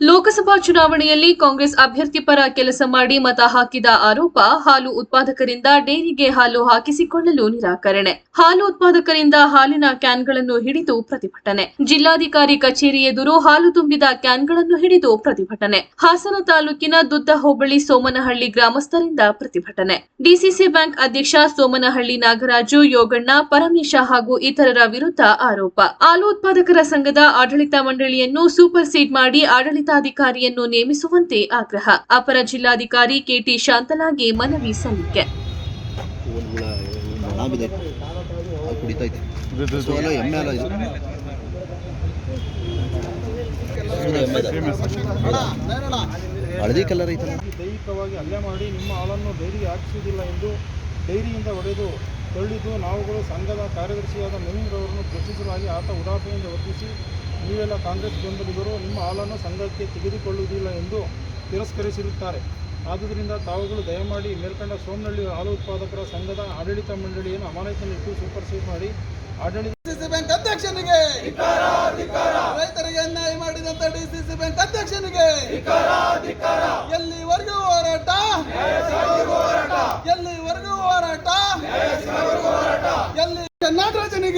ಲೋಕಸಭಾ ಚುನಾವಣೆಯಲ್ಲಿ ಕಾಂಗ್ರೆಸ್ ಅಭ್ಯರ್ಥಿ ಪರ ಕೆಲಸ ಮಾಡಿ ಮತ ಹಾಕಿದ ಆರೋಪ ಹಾಲು ಉತ್ಪಾದಕರಿಂದ ಡೈರಿಗೆ ಹಾಲು ಹಾಕಿಸಿಕೊಳ್ಳಲು ನಿರಾಕರಣೆ. ಹಾಲು ಉತ್ಪಾದಕರಿಂದ ಹಾಲಿನ ಕ್ಯಾನ್ಗಳನ್ನು ಹಿಡಿದು ಪ್ರತಿಭಟನೆ. ಜಿಲ್ಲಾಧಿಕಾರಿ ಕಚೇರಿ ಎದುರು ಹಾಲು ತುಂಬಿದ ಕ್ಯಾನ್ಗಳನ್ನು ಹಿಡಿದು ಪ್ರತಿಭಟನೆ. ಹಾಸನ ತಾಲೂಕಿನ ದುದ್ದ ಹೋಬಳಿ ಸೋಮನಹಳ್ಳಿ ಗ್ರಾಮಸ್ಥರಿಂದ ಪ್ರತಿಭಟನೆ. ಡಿಸಿಸಿ ಬ್ಯಾಂಕ್ ಅಧ್ಯಕ್ಷ ಸೋಮನಹಳ್ಳಿ ನಾಗರಾಜು, ಯೋಗಣ್ಣ, ಪರಮೇಶ ಹಾಗೂ ಇತರರ ವಿರುದ್ಧ ಆರೋಪ. ಹಾಲು ಉತ್ಪಾದಕರ ಸಂಘದ ಆಡಳಿತ ಮಂಡಳಿಯನ್ನು ಸೂಪರ್ ಸೀಡ್ ಮಾಡಿ ಆಡಳಿತಾಧಿಕಾರಿಯನ್ನು ನೇಮಿಸುವಂತೆ ಆಗ್ರಹ ಅಪರ ಜಿಲ್ಲಾಧಿಕಾರಿ ಕೆಟಿ ಶಾಂತಲಾಗೆ ಮನವಿ ಸಲ್ಲಿಕೆ. ಹಳದಿ ಕಲರ್ ಐತಲ್ಲ ದೈಹಿಕವಾಗಿ ಹಲ್ಲೆ ಮಾಡಿ ನಿಮ್ಮ ಹಾಲನ್ನು ಡೈರಿಗೆ ಹಾಕಿಸುವುದಿಲ್ಲ ಎಂದು ಡೈರಿಯಿಂದ ಹೊಡೆದು ತಳ್ಳಿದ್ದು ನಾವುಗಳು ಸಂಘದ ಕಾರ್ಯದರ್ಶಿಯಾದ ನವೀನ್ರವರನ್ನು ಪ್ರಶ್ನಿಸಲಾಗಿ ಆತ ಉಡಾಫೆಯಿಂದ ವರ್ತಿಸಿ ನೀವೆಲ್ಲ ಕಾಂಗ್ರೆಸ್ ಬೆಂಬಲಿಗರು ನಿಮ್ಮ ಹಾಲನ್ನು ಸಂಘಕ್ಕೆ ತೆಗೆದುಕೊಳ್ಳುವುದಿಲ್ಲ ಎಂದು ತಿರಸ್ಕರಿಸಿರುತ್ತಾರೆ. ಆದುದರಿಂದ ತಾವುಗಳು ದಯಮಾಡಿ ಮೇಲ್ಕಂಡ ಸೋಮನಹಳ್ಳಿ ಹಾಲು ಉತ್ಪಾದಕರ ಸಂಘದ ಆಡಳಿತ ಮಂಡಳಿಯನ್ನು ಅಮಾನತಿನಲ್ಲಿಟ್ಟು ಸೂಪರ್ ಸೀಟ್ ಮಾಡಿ ಆಡಳಿತ ಡಿಸಿಸಿ ಬ್ಯಾಂಕ್ ಅಧ್ಯಕ್ಷನಿಗೆ. ರೈತರಿಗೆ ಅನ್ಯಾಯ ಮಾಡಿದಂತ ಡಿಸಿಸಿ ಬ್ಯಾಂಕ್ ಅಧ್ಯಕ್ಷನಿಗೆ.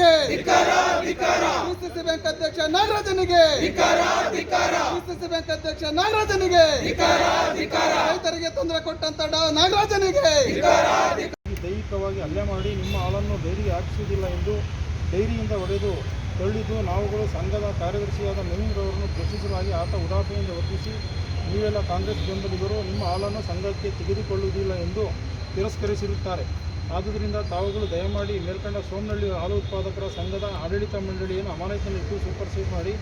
ನಾಗರಾಜನಿಗೆ ಪಿಸಿಸಿ ಬ್ಯಾಂಕ್ ಅಧ್ಯಕ್ಷ ನಾಗರಾಜನಿಗೆ. ಪಿಸಿಸಿ ಬ್ಯಾಂಕ್ ಅಧ್ಯಕ್ಷ ನಾಗರಾಜನಿಗೆ. ರೈತರಿಗೆ ತೊಂದರೆ ಕೊಟ್ಟಂತ ಡಾ- ನಾಗರಾಜನಿಗೆ. ದೈಹಿಕವಾಗಿ ಹಲ್ಲೆ ಮಾಡಿ ನಿಮ್ಮ ಹಾಲನ್ನು ಡೈರಿಗೆ ಹಾಕಿಸುವುದಿಲ್ಲ ಎಂದು ಡೈರಿಯಿಂದ ಹೊಡೆದು ತಳ್ಳಿದ್ದು ನಾವುಗಳು ಸಂಘದ ಕಾರ್ಯದರ್ಶಿಯಾದ ನವೀನ್ರವರನ್ನು ಪ್ರಶ್ನಿಸಲಾಗಿ ಆತ ಉದಾಹರಣೆಯಿಂದ ವರ್ತಿಸಿ ನೀವೆಲ್ಲ ಕಾಂಗ್ರೆಸ್ ಬೆಂಬಲಿಗರು ನಿಮ್ಮ ಹಾಲನ್ನು ಸಂಘಕ್ಕೆ ತೆಗೆದುಕೊಳ್ಳುವುದಿಲ್ಲ ಎಂದು ತಿರಸ್ಕರಿಸಿರುತ್ತಾರೆ. ಆದುದರಿಂದ ತಾವುಗಳು ದಯಮಾಡಿ ಮೇಲ್ಕಂಡ ಸೋಮನಹಳ್ಳಿ ಹಾಲು ಉತ್ಪಾದಕರ ಸಂಘದ ಆಡಳಿತ ಮಂಡಳಿಯನ್ನು ಅಮಾನತಿನಲ್ಲಿಟ್ಟು ಸೂಪರ್ ಸೀಟ್ ಮಾಡಿ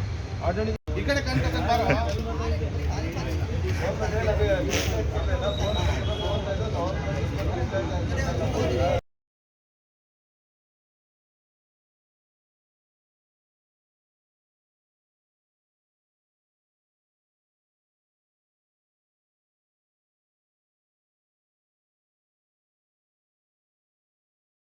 ಆಡಳಿತ ಈ ಕಡೆ